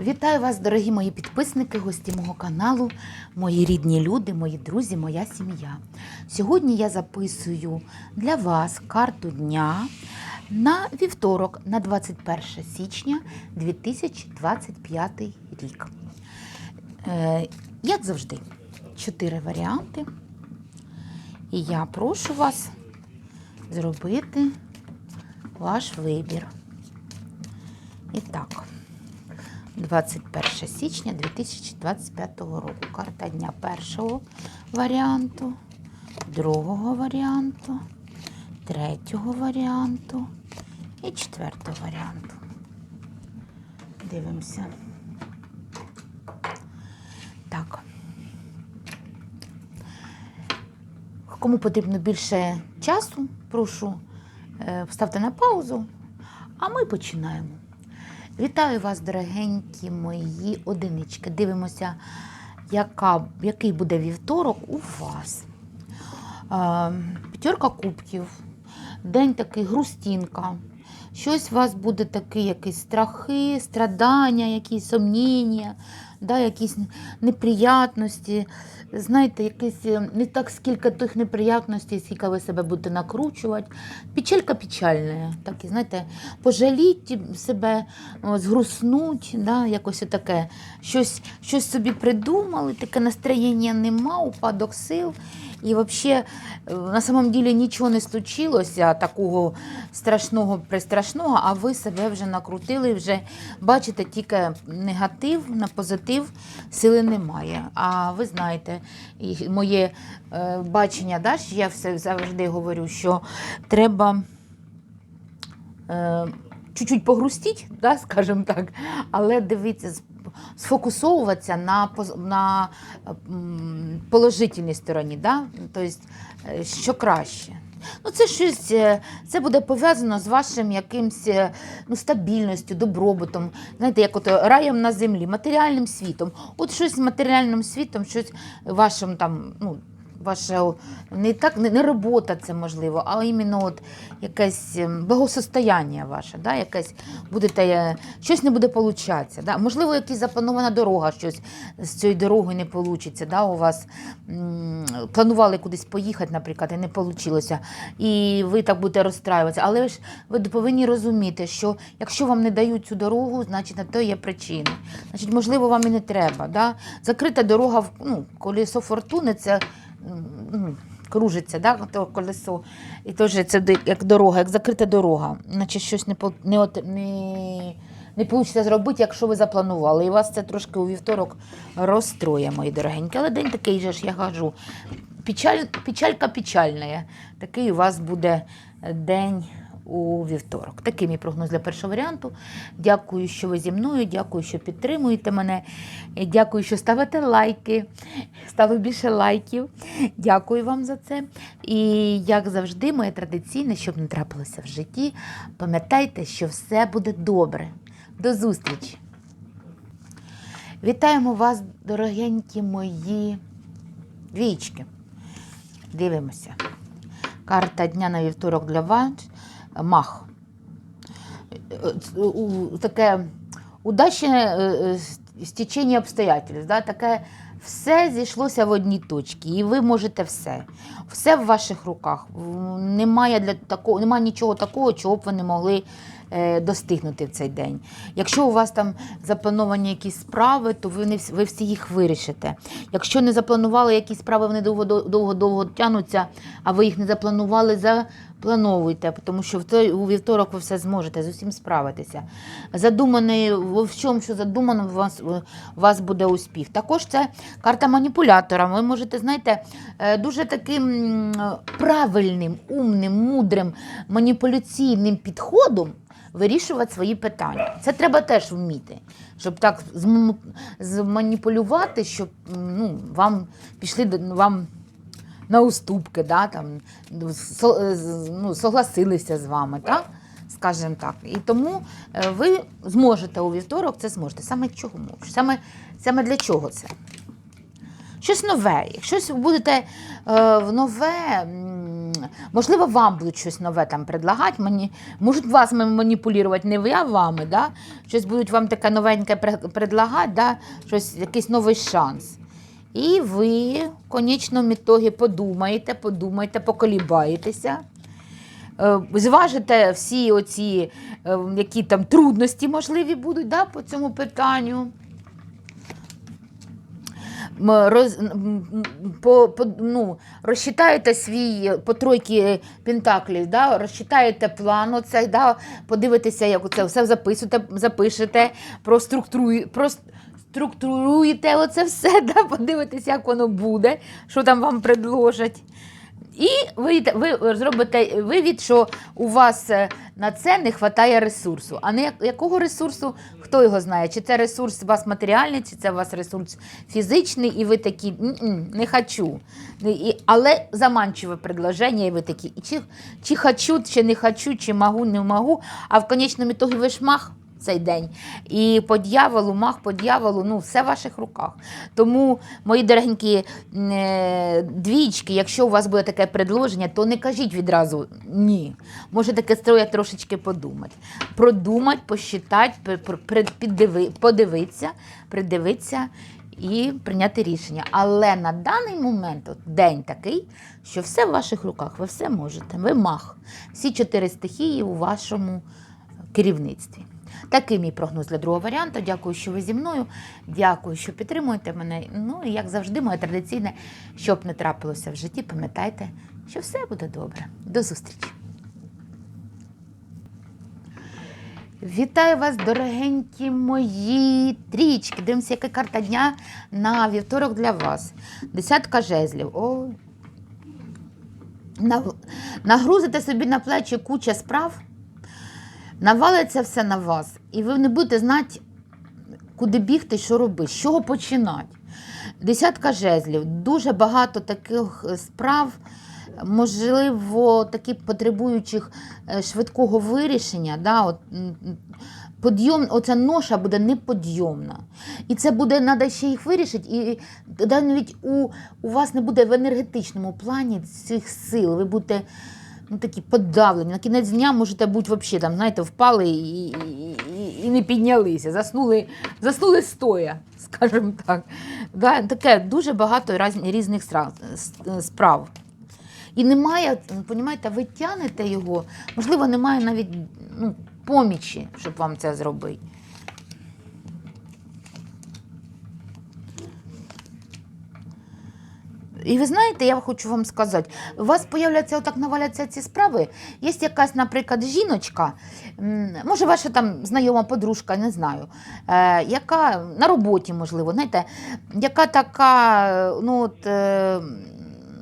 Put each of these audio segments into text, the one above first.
Вітаю вас, дорогі мої підписники, гості мого каналу, мої рідні люди, мої друзі, моя сім'я. Сьогодні я записую для вас карту дня на вівторок, на 21 січня 2025 рік. Е, як завжди, чотири варіанти. І я прошу вас зробити ваш вибір. І так. 21 січня 2025 року. Карта дня першого варіанту, другого варіанту, третього варіанту і четвертого варіанту. Дивимося. Так. Кому потрібно більше часу, прошу е, вставте на паузу, а ми починаємо. Вітаю вас, дорогенькі мої одинички. Дивимося, яка, який буде вівторок у вас. Е, П'ятерка кубків, день такий грустінка. Щось у вас буде такі якісь страхи, страдання, якісь сумніння, да, якісь неприятності. Знаєте, якісь е, не так скільки тих неприятностей, скільки ви себе будете накручувати. Печалька печальна. Так, і, знаєте, пожаліть себе, згруснуть, да, якось таке. Щось, щось собі придумали, таке настроєння нема, упадок сил. І взагалі, на самом деле нічого не случилося такого страшного, пристрашного, а ви себе вже накрутили, вже бачите тільки негатив, на позитив сили немає. А ви знаєте, і моє е, бачення, да, я все завжди говорю, що треба. Е, Чуть-чуть погрустіть, да, скажімо так, але дивіться, сфокусовуватися на, на положительній стороні, да? тобто, е, що краще. Ну, це щось, е, це буде пов'язано з вашим якимсь е, ну, стабільністю, добробутом, знаєте, як от раєм на землі, матеріальним світом. От щось з матеріальним світом, щось вашим там, ну, Ваше не так не, не робота це можливо, а іменно от якесь ем, благосостояння ваше, да, якесь будете, е, щось не буде получатися. Да? Можливо, якась запланована дорога, щось з цієї дороги не вийде. Да? У вас м, планували кудись поїхати, наприклад, і не вийшло. І ви так будете розстраюватися. Але ж ви повинні розуміти, що якщо вам не дають цю дорогу, значить на то є причини. Значить, можливо, вам і не треба. Да? Закрита дорога, в- ну, колесо фортуни це кружиться, да, то колесо. І теж це як дорога, як закрита дорога. Наче щось не, не, не, не вийде зробити, якщо ви запланували. І вас це трошки у вівторок розстроє, мої дорогенькі. Але день такий же ж, я кажу. Печаль, печалька печальна. Такий у вас буде день у вівторок. Такий мій прогноз для першого варіанту. Дякую, що ви зі мною, дякую, що підтримуєте мене. Дякую, що ставите лайки. Ставив більше лайків. Дякую вам за це. І як завжди, моє традиційне, щоб не трапилося в житті, пам'ятайте, що все буде добре. До зустрічі! Вітаємо вас, дорогенькі мої двічки. Дивимося. Карта дня на вівторок для вас. Мах. Е, Таке удачне е, е, стечення обстоятельств. Да? Таке все зійшлося в одній точці, і ви можете все. Все в ваших руках. Немає, для такого, немає нічого такого, чого б ви не могли достигнути в цей день. Якщо у вас там заплановані якісь справи, то ви не ви всі їх вирішите. Якщо не запланували якісь справи, вони довго-довго тягнуться, а ви їх не запланували, заплановуйте, тому що в той у вівторок ви все зможете з усім справитися. Задуманий в чому, що задумано, у вас, у вас буде успіх. Також це карта маніпулятора. Ви можете, знаєте, е, дуже таким правильним, умним, мудрим, маніпуляційним підходом вирішувати свої питання. Це треба теж вміти, щоб так зманіпулювати, щоб ну, вам пішли вам на уступки, да, там, е, ну, согласилися з вами. Так? Скажімо так. І тому е, ви зможете у вівторок це зможете. Саме можете? Саме, саме для чого це? Щось нове. Якщо будете е, в нове можливо, вам будуть щось нове там предлагати. Мені, можуть вас маніпулювати, не ви, а вами. Да? Щось будуть вам таке новеньке предлагати, да? щось, якийсь новий шанс. І ви в конечному ітогі подумаєте, подумаєте, поколібаєтеся. Е, Зважите всі оці, е, які там трудності можливі будуть да, по цьому питанню. Роз, по, по, ну, розчитаєте свій по тройки пентаклів, да, розчитаєте план, оцей, да, подивитеся, як це все записуєте, запишете, проструктурує, проструктуруєте оце все, да, подивитеся, як воно буде, що там вам предложать. І ви, ви зробите вивід, що у вас е, на це не вистачає ресурсу. А не якого ресурсу, хто його знає? Чи це ресурс у вас матеріальний, чи це у вас ресурс фізичний, і ви такі «М-м, не хочу. І, але заманчиве предложення, і ви такі, чи, чи хочу, чи не хочу, чи можу, не можу. А в конечному ітогі ви ж мах цей день. І по дьяволу, мах по дьяволу, ну, все в ваших руках. Тому, мої дорогенькі е, двічки, якщо у вас буде таке предложення, то не кажіть відразу ні. Може таке стоять трошечки подумати. Продумати, посчитати, подивитися, придивитися і прийняти рішення. Але на даний момент от день такий, що все в ваших руках, ви все можете. Ви мах. Всі чотири стихії у вашому керівництві. Такий мій прогноз для другого варіанту. Дякую, що ви зі мною. Дякую, що підтримуєте мене. Ну і як завжди, моє традиційне, щоб не трапилося в житті, пам'ятайте, що все буде добре. До зустрічі. Вітаю вас, дорогенькі мої трічки. Дивимося, яка карта дня на вівторок для вас. Десятка жезлів. О. Нагрузите собі на плечі куча справ, навалиться все на вас, і ви не будете знати, куди бігти, що робити, з чого починати. Десятка жезлів, дуже багато таких е, справ, можливо, такі потребуючих е, швидкого вирішення. Да, от, Подйом, оця ноша буде неподйомна. І це буде, треба ще їх вирішити. І навіть у, у вас не буде в енергетичному плані цих сил. Ви будете ну, такі подавлені. На кінець дня можете бути взагалі, там, знаєте, впали і, і, і, не піднялися, заснули, заснули стоя, скажімо так. Да, таке дуже багато різних справ. І немає, понімаєте, ви тянете його, можливо, немає навіть ну, помічі, щоб вам це зробити. І ви знаєте, я хочу вам сказати, у вас появляться отак наваляться ці справи. Є якась, наприклад, жіночка, може, ваша там знайома подружка, не знаю, е, яка на роботі, можливо, знаєте, яка така, ну от, е,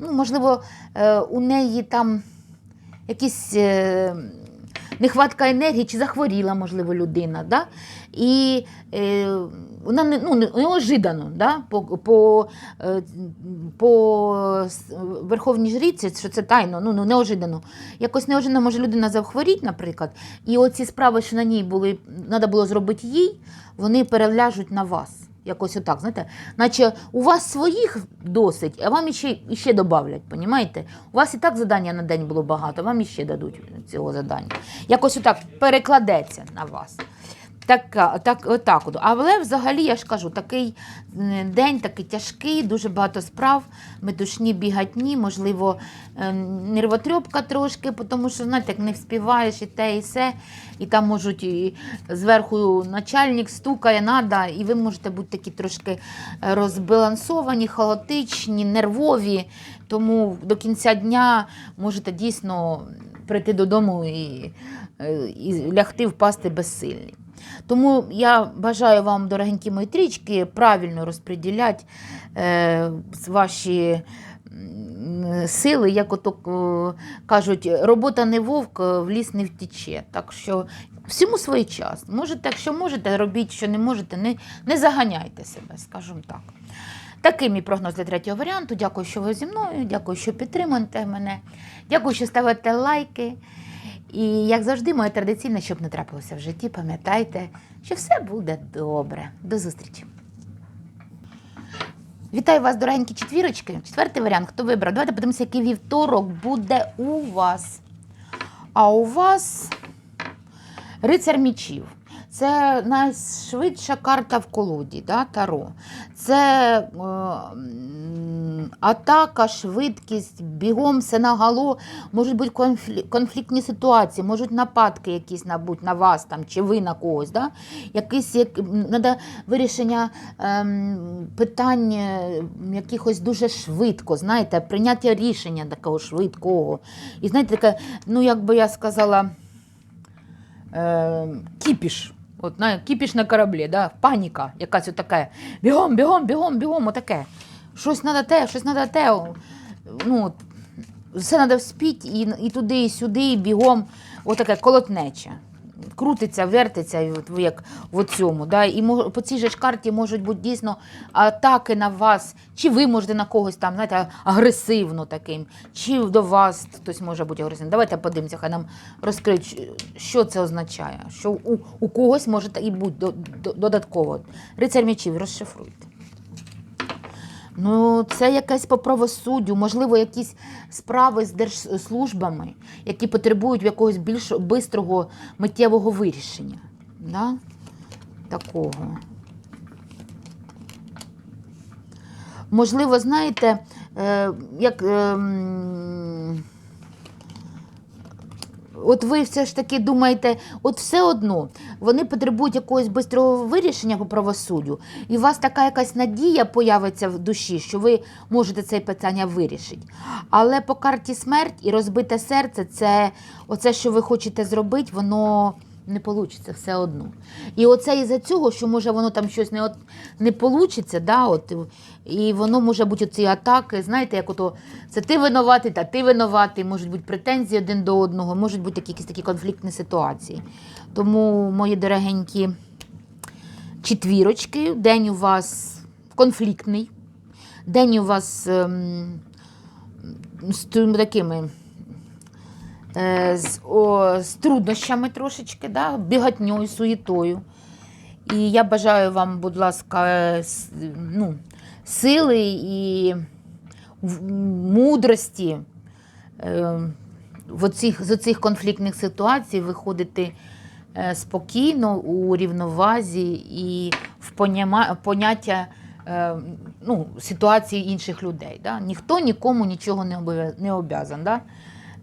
ну, можливо, е, у неї там якісь. Нехватка енергії чи захворіла, можливо, людина. Да? І е, вона не, ну, не- неожиданно да? по, по, е, по Верховній жріці, що це тайно, ну, ну неожиданно. Якось неожиданно може людина захворіти, наприклад, і оці справи, що на ній були, треба було зробити їй, вони переляжуть на вас. Якось отак, знаєте, наче у вас своїх досить, а вам іще, іще добавлять, понімаєте? У вас і так задання на день було багато, вам іще дадуть цього задання. Якось отак перекладеться на вас. Так, так, отак от. Але взагалі я ж кажу, такий день такий тяжкий, дуже багато справ, метушні бігатні, можливо, е, нервотрьопка трошки, тому що знаєте, як не вспіваєш і те, і все, і там можуть і зверху начальник стукає, надо, і ви можете бути такі трошки розбалансовані, хаотичні, нервові. Тому до кінця дня можете дійсно прийти додому і, е, і лягти, впасти безсильні. Тому я бажаю вам, дорогенькі мої трічки, правильно розподіляти е, ваші сили, як ото е, кажуть, робота не вовк, в ліс не втіче. Так що всьому свій час. Можете, якщо можете, робіть, що не можете, не, не заганяйте себе, скажімо так. Такий мій прогноз для третього варіанту. Дякую, що ви зі мною. Дякую, що підтримуєте мене. Дякую, що ставите лайки. І як завжди, моє традиційне, щоб не трапилося в житті, пам'ятайте, що все буде добре. До зустрічі. Вітаю вас, дорогенькі четвірочки. Четвертий варіант. Хто вибрав? Давайте подивимося, який вівторок буде у вас. А у вас рицар мічів. Це найшвидша карта в колоді, да, Таро. Це е, атака, швидкість, бігом, все наголо. Можуть бути конфлі- конфліктні ситуації, можуть нападки якісь набуть на вас там, чи ви на когось. Да? Якісь, як, надо вирішення ем, питань е, якихось дуже швидко, знаєте, прийняття рішення такого швидкого. І знаєте, таке, ну як би я сказала, е, кіпіш. От, знає, кіпіш на кораблі, да? паніка, якась отака. Бігом, бігом, бігом, бігом, отаке. Щось треба те, щось треба те. Ну, все треба вспіть і, і туди, і сюди, і бігом. Отаке колотнече. Крутиться, вертиться, як в цьому. Да? І по цій же ж карті можуть бути дійсно атаки на вас, чи ви можете на когось там, знаєте, агресивно таким, чи до вас хтось може бути агресивним. Давайте подивимося, хай нам розкриють, що це означає. Що у, у когось може і бути до- до- додатково. Рицар мечів, розшифруйте. Ну, це якесь по правосуддю, можливо, якісь справи з держслужбами, які потребують якогось більш бистрого миттєвого вирішення. Да? Такого. Можливо, знаєте, е, як. е, От ви все ж таки думаєте, от все одно вони потребують якогось бистрого вирішення по правосуддю, і у вас така якась надія появиться в душі, що ви можете це питання вирішити. Але по карті смерть і розбите серце це оце, що ви хочете зробити, воно не вийде все одно. І оце із-за цього, що може воно там щось не, от, не вийде, да, от, і воно може бути ці атаки, знаєте, як ото це ти винуватий, та ти винуватий, можуть бути претензії один до одного, можуть бути якісь такі конфліктні ситуації. Тому, мої дорогенькі четвірочки, день у вас конфліктний, день у вас ем, з такими з, о, з труднощами трошечки, да, бігатньою, суєтою. І я бажаю вам, будь ласка, е, ну, сили і мудрості е, в оцих, з оцих конфліктних ситуацій виходити е, спокійно у рівновазі і в поняття е, ну, ситуації інших людей. Да? Ніхто нікому нічого не, обов'я- не обязан. Да?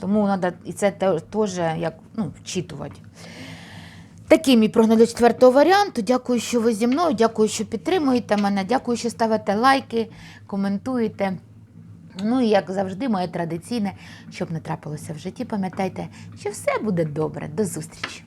Тому треба і це те- теж як, ну, вчитувати. Такий мій прогноз для четвертого варіанту. Дякую, що ви зі мною. Дякую, що підтримуєте мене. Дякую, що ставите лайки, коментуєте. Ну і як завжди, моє традиційне, щоб не трапилося в житті. Пам'ятайте, що все буде добре. До зустрічі!